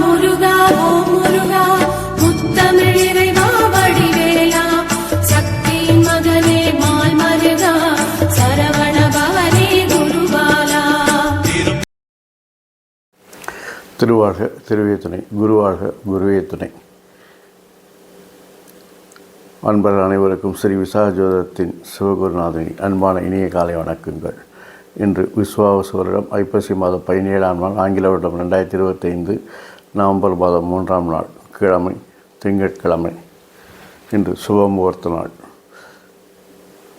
முருகா ஓ முருகா முத்தமிழ் இறைவா வடிவேலா. சக்தியின் மகனே மால் மருகா சரவண பவனே குருபாலா. திருவாழ்க திருவியத்துணை குருவாழ்க குருவே துணை. அன்பர்கள் அனைவருக்கும் ஸ்ரீ விசாஜோதத்தின் சிவகுருநாதனின் அன்பான இனிய காலை வணக்கங்கள். இன்று விஸ்வாவசு வருடம் ஐப்பசி மாதம் பதினேழாம் நாள் ஆங்கில வருடம் ரெண்டாயிரத்தி இருபத்தைந்து நவம்பர் மாதம் மூன்றாம் நாள் கிழமை திங்கட்கிழமை இன்று சுபமுகூர்த்த நாள்.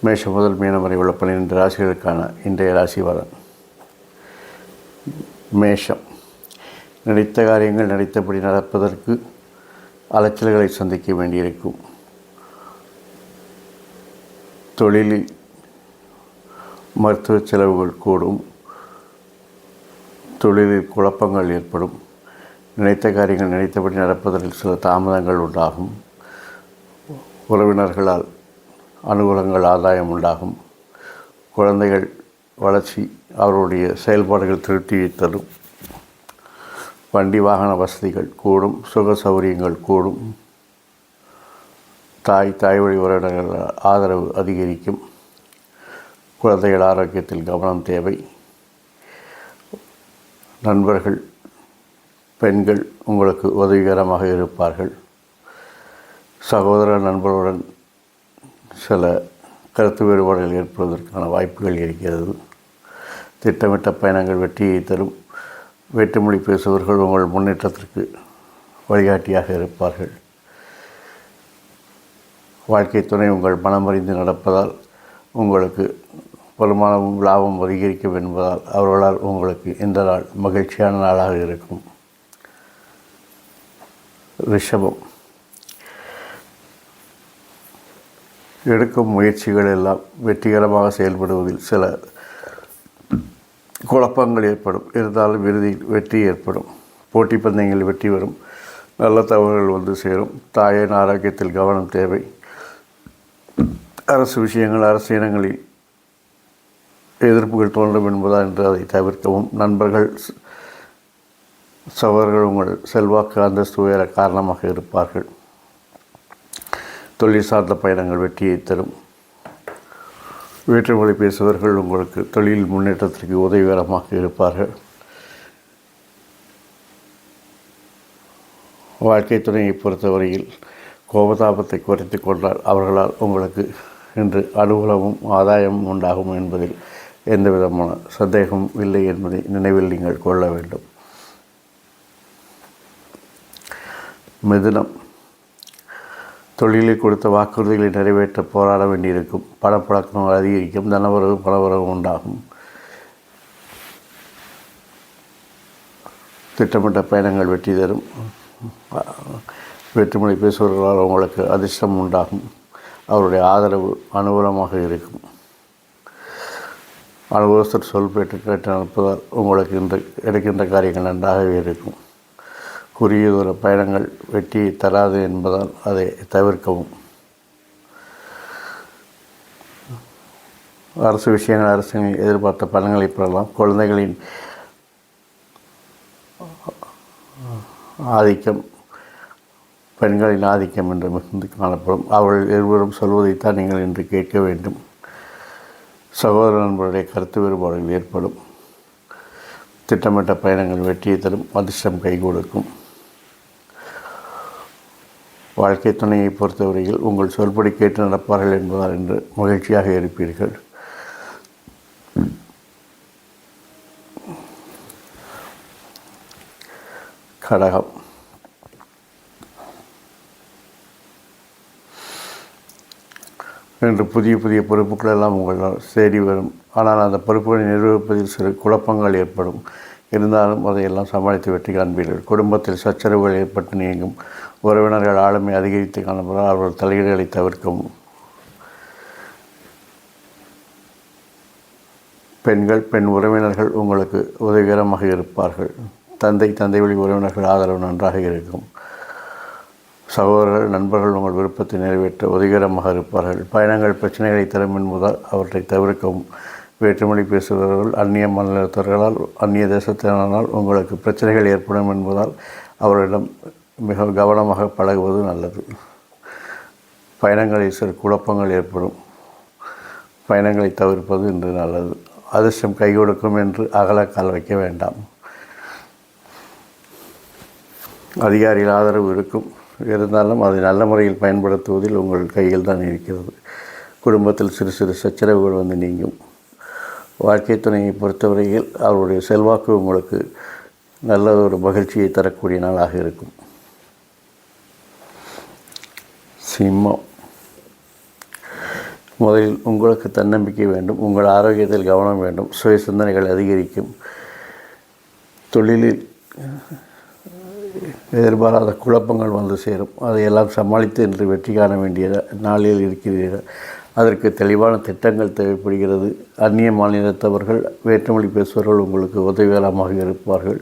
மேஷ முதல் மீனம் வரை உள்ள பன்னிரெண்டு ராசிகளுக்கான இன்றைய ராசி வரன் மேஷம். நடித்த காரியங்கள் நடித்தபடி நடப்பதற்கு அலைச்சல்களை சந்திக்க வேண்டியிருக்கும். தொழிலில் மருத்துவ செலவுகள் கூடும். தொழிலில் குழப்பங்கள் ஏற்படும். நினைத்த காரியங்கள் நினைத்தபடி நடப்பதில் சில தாமதங்கள் உண்டாகும். உறவினர்களால் அனுகூலங்கள் ஆதாயம் உண்டாகும். குழந்தைகள் வளர்ச்சி அவருடைய செயல்பாடுகள் திருப்தியை தரும். வண்டி வாகன வசதிகள் கூடும். சுக சௌகரியங்கள் கூடும். தாய் தாய் வழி உறவினர்கள் ஆதரவு அதிகரிக்கும். குழந்தைகள் ஆரோக்கியத்தில் கவனம் தேவை. நண்பர்கள் பெண்கள் உங்களுக்கு உதவிகரமாக இருப்பார்கள். சகோதர நண்பருடன் சில கருத்து வேறுபாடுகள் ஏற்படுவதற்கான வாய்ப்புகள் இருக்கிறது. திட்டமிட்ட பயணங்கள் வெற்றியை தரும். வேற்றுமொழி பேசுபவர்கள் உங்கள் முன்னேற்றத்திற்கு வழிகாட்டியாக இருப்பார்கள். வாழ்க்கை துணை உங்கள் மனமறிந்து நடப்பதால் உங்களுக்கு வருமானமும் லாபம் அதிகரிக்கும் என்பதால் அவர்களால் உங்களுக்கு இந்த நாள் மகிழ்ச்சியான நாளாக இருக்கும். ரிஷபம். எடுக்கும் முயற்சிகள் எல்லாம் வெற்றிகரமாக செயல்படுவதில் சில குழப்பங்கள் ஏற்படும். இருந்தாலும் இறுதியில் வெற்றி ஏற்படும். போட்டி பந்தயங்களில் வெற்றி வரும் நல்ல தகவல்கள் வந்து சேரும். தாயின் ஆரோக்கியத்தில் கவனம் தேவை. அரசு விஷயங்கள் அரசு இனங்களில் எதிர்ப்புகள் தோன்றும் என்பதால் என்று அதை தவிர்க்கவும். நண்பர்கள் சவர்கள் உங்கள் செல்வாக்கு அந்தஸ்து உயர காரணமாக இருப்பார்கள். தொழில் சார்ந்த பயணங்கள் வெற்றியை தரும். வேற்றுமொழி பேசுபவர்கள் உங்களுக்கு தொழில் முன்னேற்றத்திற்கு உதவிகரமாக இருப்பார்கள். வாழ்க்கை துணையை பொறுத்தவரையில் கோபதாபத்தை குறைத்து கொண்டால் அவர்களால் உங்களுக்கு இன்று அனுகூலமும் ஆதாயமும் உண்டாகும் என்பதில் எந்த விதமான சந்தேகமும் இல்லை என்பதை நினைவில் நீங்கள் கொள்ள வேண்டும். மிதுனம். தொழிலில் கொடுத்த வாக்குறுதிகளை நிறைவேற்ற போராட வேண்டியிருக்கும். பணப்பழக்கம் அதிகரிக்கும். தனவரவு பலவரவு உண்டாகும். திட்டமிட்ட பயணங்கள் வெற்றி தரும். வெற்றிமொழி பேசுபவர்களால் உங்களுக்கு அதிர்ஷ்டம் உண்டாகும். அவருடைய ஆதரவு அனுகூலமாக இருக்கும். அனுபவஸ்தர் சொல் பெற்று கேட்டு நடப்பதால் உங்களுக்கு இந்த எடுக்கின்ற காரியங்கள் நன்றாகவே இருக்கும். குறுகிய தூர பயணங்கள் வெற்றியை தராது என்பதால் அதை தவிர்க்கவும். அரசு விஷயங்கள் அரசுகளில் எதிர்பார்த்த பலன்களை பெறலாம். குழந்தைகளின் ஆதிக்கம் பெண்களின் ஆதிக்கம் என்று மிகுந்து காணப்படும். அவர்கள் இருவரும் சொல்வதைத்தான் நீங்கள் இன்று கேட்க வேண்டும். சகோதர நண்பருடைய கருத்து வேறுபாடுகள் ஏற்படும். திட்டமிட்ட பயணங்கள் வெற்றியை தரும் அதிர்ஷ்டம் கை கொடுக்கும். வாழ்க்கை துணையை பொறுத்தவரையில் உங்கள் சொல்படி கேட்டு நடப்பார்கள் என்பதால் என்று மகிழ்ச்சியாக இருப்பீர்கள். கடகம். என்று புதிய புதிய பொறுப்புகள் எல்லாம் உங்களால் தேடி வரும். ஆனால் அந்த பொறுப்புகளை நிர்வகிப்பதில் சில குழப்பங்கள் ஏற்படும். இருந்தாலும் அதையெல்லாம் சமாளித்து வெற்றி காண்பீர்கள். குடும்பத்தில் சச்சரவுகள் ஏற்பட்டு நீங்கும். உறவினர்கள் ஆளுமை அதிகரித்து காணப்படும் அவர்கள் தலையீடுகளை தவிர்க்கவும் பெண்கள் பெண் உறவினர்கள் உங்களுக்கு உதவிகரமாக இருப்பார்கள். தந்தை தந்தை வழி உறவினர்கள் ஆதரவு நன்றாக இருக்கும். சகோதரர்கள் நண்பர்கள் உங்கள் விருப்பத்தை நிறைவேற்ற உதவிகரமாக இருப்பார்கள். பயணங்கள் பிரச்சனைகளை தரும் என்பதால் அவற்றை தவிர்க்கவும். வேற்றுமொழி பேசுபவர்கள் அந்நிய மாநிலத்தவர்களால் அந்நிய தேசத்தினரால் உங்களுக்கு பிரச்சனைகள் ஏற்படும் என்பதால் அவர்களிடம் மிக கவனமாக பழகுவது நல்லது. பயணங்களில் சிறு குழப்பங்கள் ஏற்படும். பயணங்களை தவிர்ப்பது இன்று நல்லது. அதிர்ஷ்டம் கை கொடுக்கும் என்று அகலக்கால் வைக்க வேண்டாம். அதிகாரிகள் ஆதரவு இருக்கும். இருந்தாலும் அதை நல்ல முறையில் பயன்படுத்துவதில் உங்கள் கையில் தான் இருக்கிறது. குடும்பத்தில் சிறு சிறு சச்சரவுகள் வந்து நீங்கும். வாழ்க்கை துணையை பொறுத்தவரையில் அவருடைய செல்வாக்கு உங்களுக்கு நல்ல ஒரு மகிழ்ச்சியை தரக்கூடிய நாளாக இருக்கும். சிம்மம். முதலில் உங்களுக்கு தன்னம்பிக்கை வேண்டும் உங்கள் ஆரோக்கியத்தில் கவனம் வேண்டும் சுய சிந்தனைகள் அதிகரிக்கும். தொழிலில் எதிர்பாராத குழப்பங்கள் வந்து சேரும். அதையெல்லாம் சமாளித்து இன்று வெற்றி காண வேண்டிய நாளில் இருக்கிறீர்கள். அதற்கு தெளிவான திட்டங்கள் தேவைப்படுகிறது. அந்நிய மாநிலத்தவர்கள் வேற்றுமொழி பேசுபவர்கள் உங்களுக்கு உதவிகரமாக இருப்பார்கள்.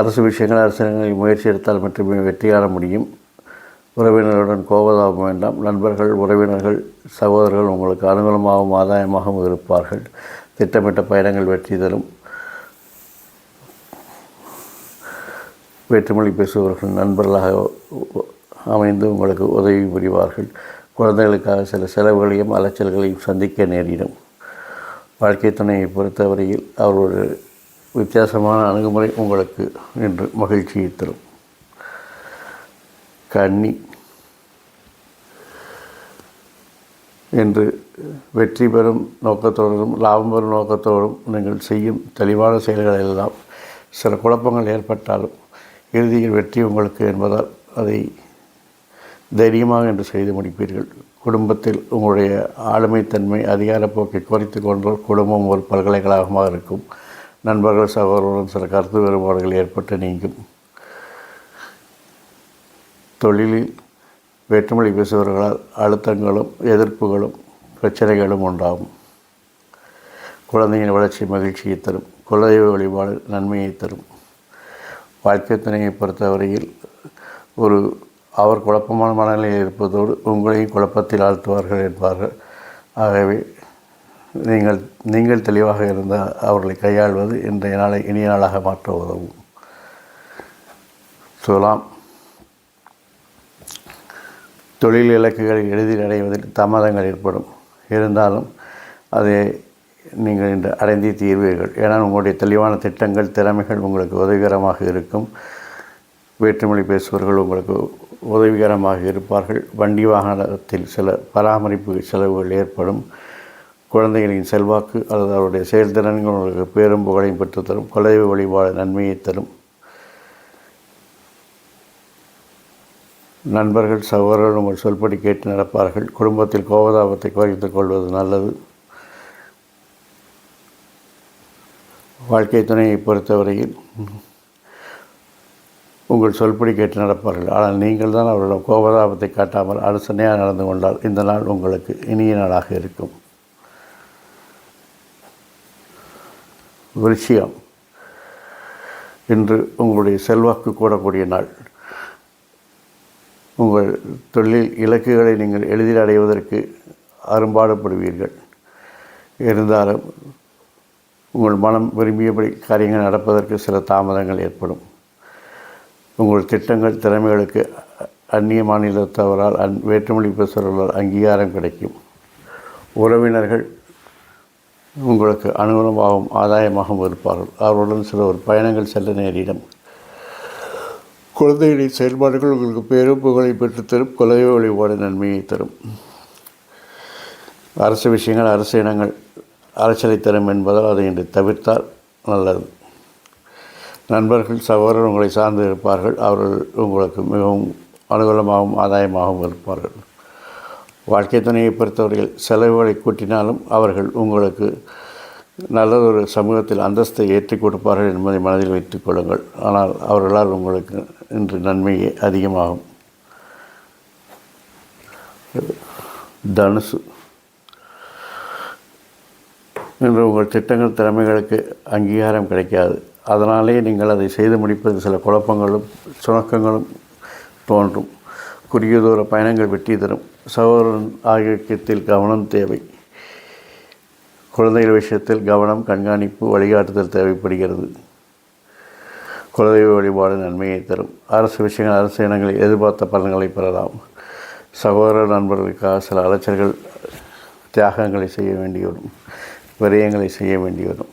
அரசு விஷயங்கள் அரசாங்கங்களில் முயற்சி எடுத்தால் மட்டுமே வெற்றி காண முடியும். உறவினர்களுடன் கோபதாபம் வேண்டாம். நண்பர்கள் உறவினர்கள் சகோதரர்கள் உங்களுக்கு அனுகூலமாகவும் ஆதாயமாகவும் இருப்பார்கள். திட்டமிட்ட பயணங்கள் வெற்றி தரும். வேற்றுமொழி பேசுபவர்கள் நண்பர்களாக அமைந்து உங்களுக்கு உதவி புரிவார்கள். குழந்தைகளுக்காக சில செலவுகளையும் அலைச்சல்களையும் சந்திக்க நேரிடும். வாழ்க்கை துணையை பொறுத்தவரையில் அவரோட வித்தியாசமான அணுகுமுறை உங்களுக்கு இன்று மகிழ்ச்சியை தரும். கன்னி என்று வெற்றி பெறும் நோக்கத்தோடும் லாபம் பெறும் நோக்கத்தோடும் நீங்கள் செய்யும் தெளிவான செயல்களெல்லாம் சில குழப்பங்கள் ஏற்பட்டாலும் இறுதியில் வெற்றி உங்களுக்கு என்பதால் அதை தைரியமாக என்று செய்து முடிப்பீர்கள். குடும்பத்தில் உங்களுடைய ஆளுமைத்தன்மை அதிகாரப்போக்கை குறைத்து கொண்டால் குடும்பம் ஒரு பல்கலைக்கழகமாக இருக்கும். நண்பர்கள் சகோதரர்களுடன் சில கருத்து வேறுபாடுகள் ஏற்பட்டு நீங்கும். தொழிலில் வேற்றுமொழி பேசுபவர்களால் அழுத்தங்களும் எதிர்ப்புகளும் பிரச்சனைகளும் உண்டாகும். குழந்தையின் வளர்ச்சி மகிழ்ச்சியை தரும். குலதெய்வ வழிபாடு நன்மையை தரும். வாழ்க்கை துணையை பொறுத்தவரையில் ஒரு அவர் குழப்பமான மனநிலையில் இருப்பதோடு உங்களையும் குழப்பத்தில் ஆழ்த்துவார்கள் என்பார்கள். ஆகவே நீங்கள் நீங்கள் தெளிவாக இருந்தால் அவர்களை கையாள்வது இன்றைய நாளை இனிய நாளாக மாற்ற உதவும். துலாம் தொழில் இலக்குகளை எளிதில் அடைவதில் தாமதங்கள் ஏற்படும். இருந்தாலும் அதை நீங்கள் இன்று அடைந்தே தீர்வீர்கள் ஏன்னால் உங்களுடைய தெளிவான திட்டங்கள் திறமைகள் உங்களுக்கு உதவிகரமாக இருக்கும். வேற்றுமொழி பேசுபவர்கள் உங்களுக்கு உதவிகரமாக இருப்பார்கள். வண்டி வாகனத்தில் சில பராமரிப்பு செலவுகள் ஏற்படும். குழந்தைகளின் செல்வாக்கு அல்லது அவருடைய செயல்திறன்கள் உங்களுக்கு பேரும் புகழையும் பெற்றுத்தரும். குலதெய்வ வழிபாடு நன்மையை தரும். நண்பர்கள் சகோதரர்கள் உங்கள் சொல்படி கேட்டு நடப்பார்கள். குடும்பத்தில் கோபதாபத்தை குறைத்துக் கொள்வது நல்லது. வாழ்க்கை துணையை பொறுத்தவரையில் உங்கள் சொல்படி கேட்டு நடப்பார்கள். ஆனால் நீங்கள் தான் அவர்களோட கோபதாபத்தை காட்டாமல் அனுசனையாக நடந்து கொண்டால் இந்த நாள் உங்களுக்கு இனிய நாளாக இருக்கும். விருச்சியம் இன்று உங்களுடைய செல்வாக்கு கூடக்கூடிய நாள். உங்கள் தொழில் இலக்குகளை நீங்கள் எளிதில் அடைவதற்கு அரும்பாடுபடுவீர்கள். இருந்தாலும் உங்கள் மனம் விரும்பியபடி காரியங்கள் நடப்பதற்கு சில தாமதங்கள் ஏற்படும். உங்கள் திட்டங்கள் திறமைகளுக்கு அந்நிய மாநிலத்தவரால் அந் வேற்றுமொழி பேசுபவர்களால் அங்கீகாரம் கிடைக்கும். உறவினர்கள் உங்களுக்கு அனுகூலமாகவும் ஆதாயமாகவும் இருப்பார்கள். அவர்களுடன் சில ஒரு பயணங்கள் செல்ல நேரிடும். குழந்தைகளின் செயல்பாடுகள் உங்களுக்கு பேரும் புகழை பெற்றுத்தரும் குலதெய்வ வழிபாடு நன்மையை தரும். அரசு விஷயங்கள் அரசு இனங்கள் அலைச்சலை தரும் என்பதால் அதை இன்று தவிர்த்தால் நல்லது. நண்பர்கள் சகோதரர் உங்களை சார்ந்து இருப்பார்கள். அவர்கள் உங்களுக்கு மிகவும் அனுகூலமாகவும் ஆதாயமாகவும் இருப்பார்கள். வாழ்க்கை துணையை பொறுத்தவரையில் செலவுகளை கூட்டினாலும் அவர்கள் உங்களுக்கு நல்லதொரு சமூகத்தில் அந்தஸ்தை ஏற்றிக் கொடுப்பார்கள் என்பதை மனதில் வைத்துக் கொள்ளுங்கள். ஆனால் அவர்களால் உங்களுக்கு இன்று நன்மையே அதிகமாகும். தனுசு. இன்று உங்கள் திட்டங்கள் திறமைகளுக்கு அங்கீகாரம் கிடைக்காது. அதனாலே நீங்கள் அதை செய்து முடிப்பது சில குழப்பங்களும் சுணக்கங்களும் தோன்றும். குறுகிய தூர பயணங்கள் வெற்றி தரும். சகோதரன் ஆகியத்தில் கவனம் தேவை. குழந்தைகள் விஷயத்தில் கவனம் கண்காணிப்பு வழிகாட்டுதல் தேவைப்படுகிறது. குலதெய்வ வழிபாடு நன்மையை தரும். அரசு விஷயங்கள் அரசு இனங்களில் எதிர்பார்த்த பலன்களை பெறலாம். சகோதர நண்பர்களுக்காக சில அலைச்சல்கள் தியாகங்களை செய்ய வேண்டி வரும் விரயங்களை செய்ய வேண்டி வரும்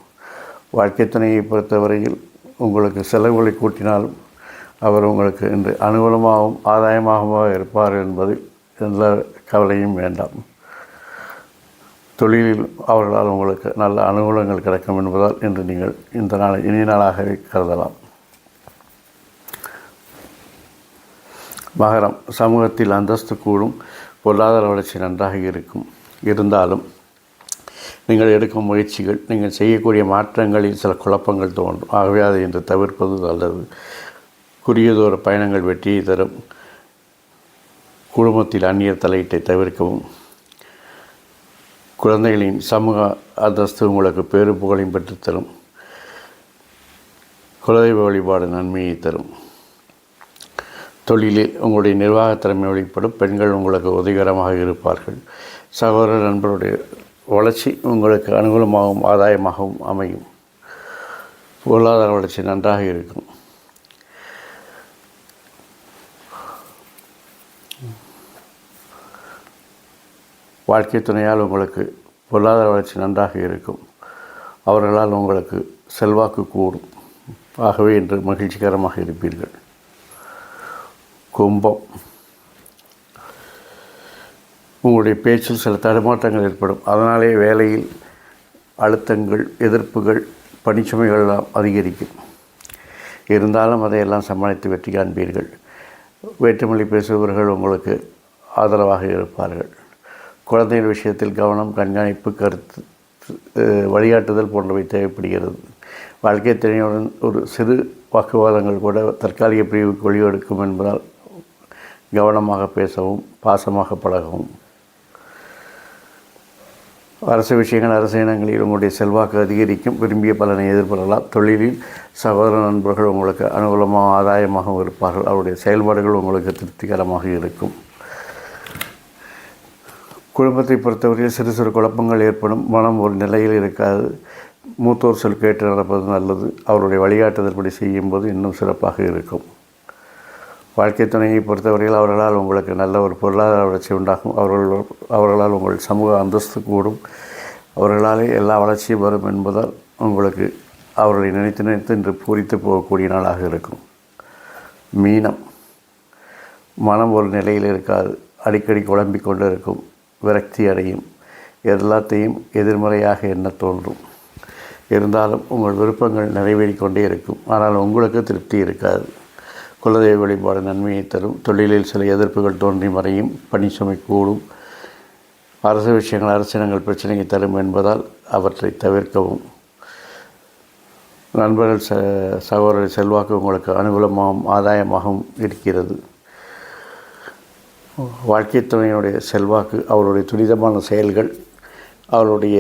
வாழ்க்கை துணையை பொறுத்தவரையில் உங்களுக்கு செலவுகளை கூட்டினாலும் அவர் உங்களுக்கு இன்று அனுகூலமாகவும் ஆதாயமாகவும் இருப்பார் என்பதில் எந்த கவலையும் வேண்டாம். தொழிலில் அவர்களால் உங்களுக்கு நல்ல அனுகூலங்கள் கிடைக்கும் என்பதால் இன்று நீங்கள் இந்த நாளை இனிய நாளாகவே கருதலாம். மகரம் சமூகத்தில் அந்தஸ்து கூடும் பொருளாதார வளர்ச்சி நன்றாக இருக்கும். இருந்தாலும் நீங்கள் எடுக்கும் முயற்சிகள் நீங்கள் செய்யக்கூடிய மாற்றங்களில் சில குழப்பங்கள் தோன்றும். ஆகவே அதை இன்று தவிர்ப்பது நல்லது. குறுகியதோர பயணங்கள் வெற்றியை தரும். குடும்பத்தில் அந்நிய தலையீட்டை தவிர்க்கவும். குழந்தைகளின் சமூக அந்தஸ்து உங்களுக்கு பேரு புகழையும் பெற்றுத்தரும். குலதெய்வ வழிபாடு நன்மையை தரும். தொழிலில் உங்களுடைய நிர்வாகத் திறமை வெளிப்படும். பெண்கள் உங்களுக்கு உதவிகரமாக இருப்பார்கள். சகோதர நண்பருடைய வளர்ச்சி உங்களுக்கு அனுகூலமாகவும் ஆதாயமாகவும் அமையும். பொருளாதார வளர்ச்சி நன்றாக இருக்கும். வாழ்க்கை துணையால் உங்களுக்கு பொருளாதார வளர்ச்சி நன்றாக இருக்கும். அவர்களால் உங்களுக்கு செல்வாக்கு கூடும். ஆகவே இன்று மகிழ்ச்சிகரமாக இருப்பீர்கள். கும்பம். உங்களுடைய பேச்சில் சில தடுமாற்றங்கள் ஏற்படும். அதனாலே வேலையில் அழுத்தங்கள் எதிர்ப்புகள் பணிச்சுமைகள் எல்லாம் அதிகரிக்கும். இருந்தாலும் அதையெல்லாம் சமாளித்து வெற்றி காண்பீர்கள். வேற்றுமொழி பேசுபவர்கள் உங்களுக்கு ஆதரவாக இருப்பார்கள். குழந்தைகள் விஷயத்தில் கவனம் கண்காணிப்பு கருத்து வழிகாட்டுதல் போன்றவை தேவைப்படுகிறது. வாழ்க்கை திறனுடன் ஒரு சிறு வாக்குவாதங்கள் கூட தற்காலிக பிரிவுக்கு வழிவெடுக்கும் என்பதால் கவனமாக பேசவும் பாசமாக பழகவும். அரசு விஷயங்கள் அரசு இனங்களில் உங்களுடைய செல்வாக்கு அதிகரிக்கும். விரும்பிய பலனை எதிர்பாரலாம் தொழிலில் சகோதர நண்பர்கள் உங்களுக்கு அனுகூலமாக ஆதாயமாகவும் இருப்பார்கள். அவருடைய செயல்பாடுகள் உங்களுக்கு திருப்திகரமாக இருக்கும். குடும்பத்தை பொறுத்தவரையில் சிறு சிறு குழப்பங்கள் ஏற்படும். மனம் ஒரு நிலையில் இருக்காது. மூத்தோர் சொல் கேட்டு நடப்பது நல்லது. அவருடைய வழிகாட்டுதல்படி செய்யும்போது இன்னும் சிறப்பாக இருக்கும். வாழ்க்கை துணையை பொறுத்தவரையில் அவர்களால் உங்களுக்கு நல்ல ஒரு பொருளாதார வளர்ச்சி உண்டாகும். அவர்கள் அவர்களால் உங்கள் சமூக அந்தஸ்து கூடும். அவர்களாலே எல்லா வளர்ச்சியும் வரும் என்பதால் உங்களுக்கு அவர்களை நினைத்து நினைத்து இன்று பூரித்து போகக்கூடிய நாளாக இருக்கும். மீனம். மனம் ஒரு நிலையில் இருக்காது. அடிக்கடி குழம்பிக் கொண்டு இருக்கும் விரக்தி அடையும். எல்லாத்தையும் எதிர்மறையாக எண்ண தோன்றும். இருந்தாலும் உங்கள் விருப்பங்கள் நிறைவேறிக்கொண்டே இருக்கும். ஆனால் உங்களுக்கு திருப்தி இருக்காது. குலதெய்வ வழிபாடு நன்மையை தரும். தொழிலில் சில எதிர்ப்புகள் தோன்றி மறையும். பணிச்சுமை கூடும். அரசு விஷயங்கள் அரசினங்கள் பிரச்சனையை தரும் என்பதால் அவற்றை தவிர்க்கவும். நண்பர்கள் ச சகோதரர் செல்வாக்கு உங்களுக்கு அனுகூலமாகவும் ஆதாயமாகவும் இருக்கிறது. வாழ்க்கை துணையினுடைய செல்வாக்கு அவருடைய துரிதமான செயல்கள் அவருடைய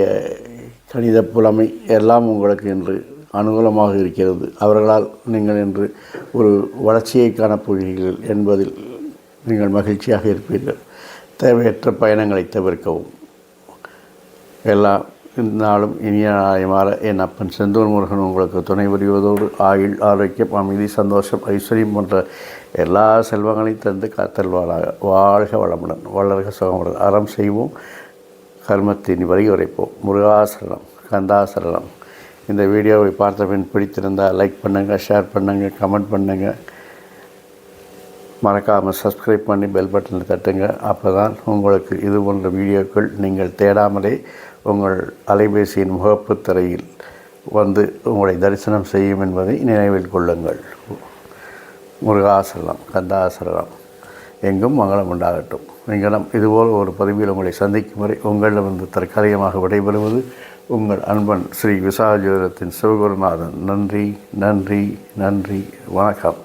கணித புலமை எல்லாம் உங்களுக்கு இன்று அனுகூலமாக இருக்கிறது. அவர்களால் நீங்கள் இன்று ஒரு வளர்ச்சியை காணப்போகிறீர்கள் என்பதில் நீங்கள் மகிழ்ச்சியாக இருப்பீர்கள். தேவையற்ற பயணங்களை தவிர்க்கவும். எல்லாம் இருந்தாலும் இனிய மாற என் அப்பன் செந்தூர் முருகன் உங்களுக்கு துணை புரிவதோடு ஆயுள் ஆரோக்கியம் அமைதி சந்தோஷம் ஐஸ்வர்யம் போன்ற எல்லா செல்வங்களையும் தந்து காத்தல்வாளாக வாழ்க வளமுடன் வளர்க சுகமுடன். அறம் செய்வோம் கர்மத்தின் வழி உரைப்போம். முருகாசரணம் கந்தாசரணம். இந்த வீடியோவை பார்த்த பின் பிடித்திருந்தால் லைக் பண்ணுங்கள் ஷேர் பண்ணுங்கள் கமெண்ட் பண்ணுங்கள் மறக்காமல் சப்ஸ்கிரைப் பண்ணி பெல் பட்டனை தட்டுங்க. அப்போ தான் உங்களுக்கு இது போன்ற வீடியோக்கள் நீங்கள் தேடாமலே உங்கள் அலைபேசியின் முகப்பு திரையில் வந்து உங்களை தரிசனம் செய்யும் என்பதை நினைவில் கொள்ளுங்கள். முருகாசரணம் கந்தாசரணம் எங்கும் மங்களம் உண்டாகட்டும். நீங்களும் இதுபோல் ஒரு பதிவில் உங்களை சந்திக்கும் வரை உங்களிடமிருந்து தற்காலிகமாக விடைபெறுவது உங்கள் அன்பன் ஸ்ரீ விசாஜோதத்தின் சிவகுருநாதன் நன்றி நன்றி நன்றி. வணக்கம்.